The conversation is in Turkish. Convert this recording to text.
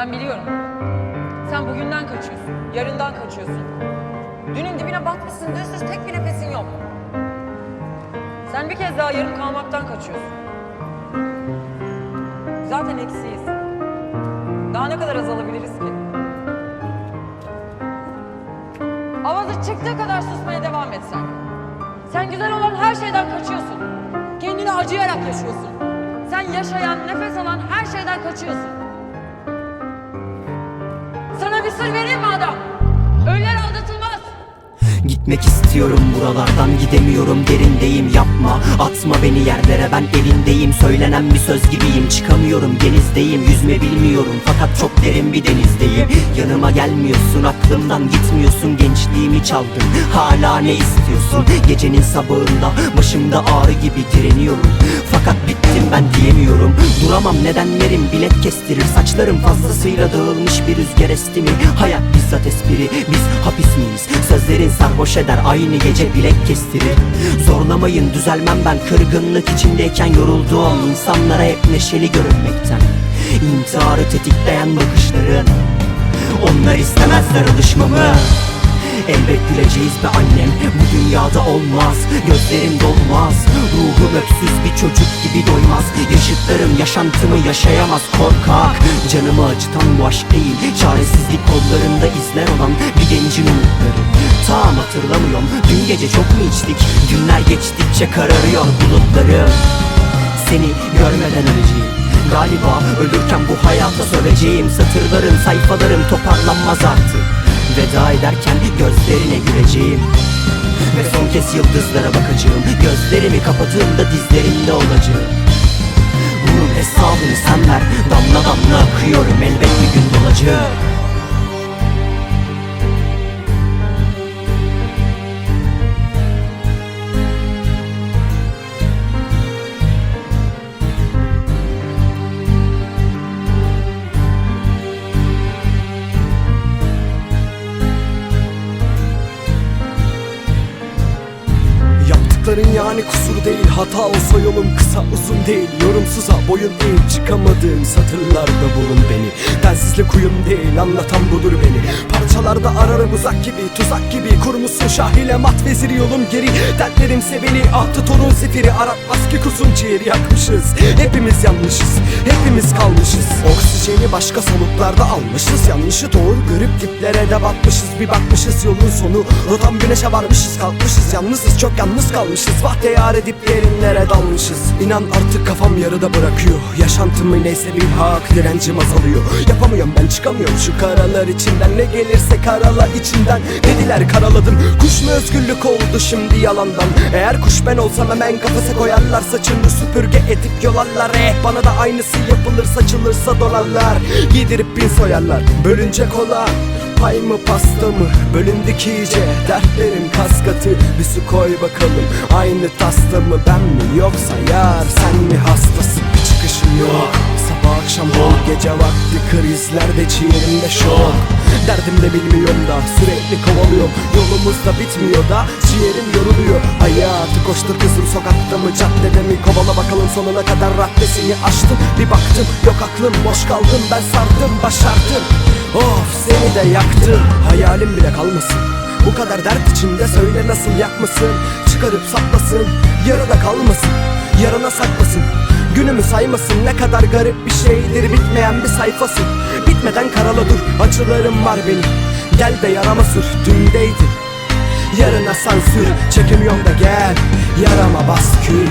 Ben biliyorum. Sen bugünden kaçıyorsun, yarından kaçıyorsun. Dünün dibine batmışsın, dünsüz tek bir nefesin yok. Sen bir kez daha yarım kalmaktan kaçıyorsun. Zaten eksiyiz. Daha ne kadar azalabiliriz ki? Avazı çıktığı kadar susmaya devam et sen. Sen güzel olan her şeyden kaçıyorsun. Kendini acıyarak yaşıyorsun. Sen yaşayan, nefes alan her şeyden kaçıyorsun. Sana bir sır vereyim mi adam? Ölüler aldatılmaz. Gitmek istiyorum buralardan gidemiyorum derindeyim. Yapma Atma beni yerlere ben evindeyim. Söylenen bir söz gibiyim çıkamıyorum denizdeyim. Yüzme bilmiyorum fakat çok derin bir denizdeyim. Yanıma gelmiyorsun aklımdan gitmiyorsun Gençliğimi çaldın hala ne istiyorsun? Gecenin sabahında başımda ağrı gibi direniyorum. Fakat bittim ben diyemiyorum. Duramam nedenlerim bilek kestirir. Saçlarım fazlasıyla dağılmış bir rüzgar esti mi? Hayat bizzat espri biz hapis miyiz? Sözlerin sarhoş eder aynı gece bilek kestirir. Zorlamayın düzelmem ben. Kırgınlık içindeyken yorulduğum insanlara hep neşeli görünmekten. İntiharı tetikleyen bakışların Onlar istemezler alışmamı Elbet güleceğiz be annem Bu dünyada olmaz. Gözlerim dolmaz Ruhum öksüz bir çocuk gibi doymaz. Yaşıtlarım yaşantımı yaşayamaz korkak. Canımı acıtan bu aşk değil Çaresizlik kollarında izler olan Bir gencin umutları. Tam hatırlamıyorum Dün gece çok mu içtik? Günler geçtikçe kararıyor bulutları. Seni görmeden öleceğim. Galiba ölürken bu hayata söveceğim. Satırlarım sayfalarım toparlanmaz artık. Veda ederken gözlerine güleceğim. Ve son kez yıldızlara bakacağım. Gözlerimi kapadığımda dizlerinde olacağım. Bunun hesabını sen ver Damla damla akıyorum. Elbet bir gün dolacak Yaptıkların yani kusur değil Hata olsa yolum kısa uzun değil. Yorumsuza boyun eğip çıkamadığım satırlarda bulun beni. Telsizle kuyum değil anlatan budur beni Parçalarda ararım uzak gibi tuzak gibi. Kurmuşsun şahile mat veziri yolum geri. Dertlerim seveni ahtı torun zifiri. Aratmaz ki kuzun ciğeri yakmışız. Hepimiz yanlışız hepimiz kalmışız. Oksijeni başka soluklarda almışız. Yanlışı doğru görüp diplere de batmışız. Bir bakmışız yolun sonu. Rotam güneşe varmışız kalkmışız. Yalnızız çok yalnız kalmışız. Vah yar edip derinlere dalmışız. İnan artık kafam yarıda bırakıyor. Yaşantımı neyse bir hak direncim azalıyor. Yapamıyorum ben çıkamıyorum. Şu karalar içinden Ne gelirse karala içinden. Dediler karaladım. Kuş mu özgürlük oldu şimdi yalandan? Eğer kuş ben olsam hemen kafese koyarlar Saçını. Süpürge edip yolarlar. Eh bana da aynısı yapılır saçılırsa dolarlar Giydirip bin soyarlar. Bölünecek olan Pay mı pasta mı? Bölündük iyice Dertlerim kas katı bir su koy bakalım Aynı tasta mı? Ben mi yoksa yar sen mi hastasın? Bir çıkışım yok Sabah akşam bol gece vakti krizlerde ciğerimde şok. Derdim de bilmiyorum da sürekli kovalıyorum. Yolumuz da bitmiyor da ciğerim yoruluyor. Hayatı koştur kızım sokakta mı caddede mi? Kovala bakalım sonuna kadar raddesini açtım Bir baktım yok aklım boş kaldım. Ben sardım başardım. Of seni de yaktım. Hayalim bile kalmasın. Bu kadar dert içinde söyle nasıl yakmasın? Çıkarıp saplasın Yarıda kalmasın saymasın. Ne kadar garip bir şeydir Bitmeyen bir sayfasın. Bitmeden karala dur acılarım var benim. Gel de yarama sür dündeydi Yarına sansür çekemiyorum da gel. Yarama bas kül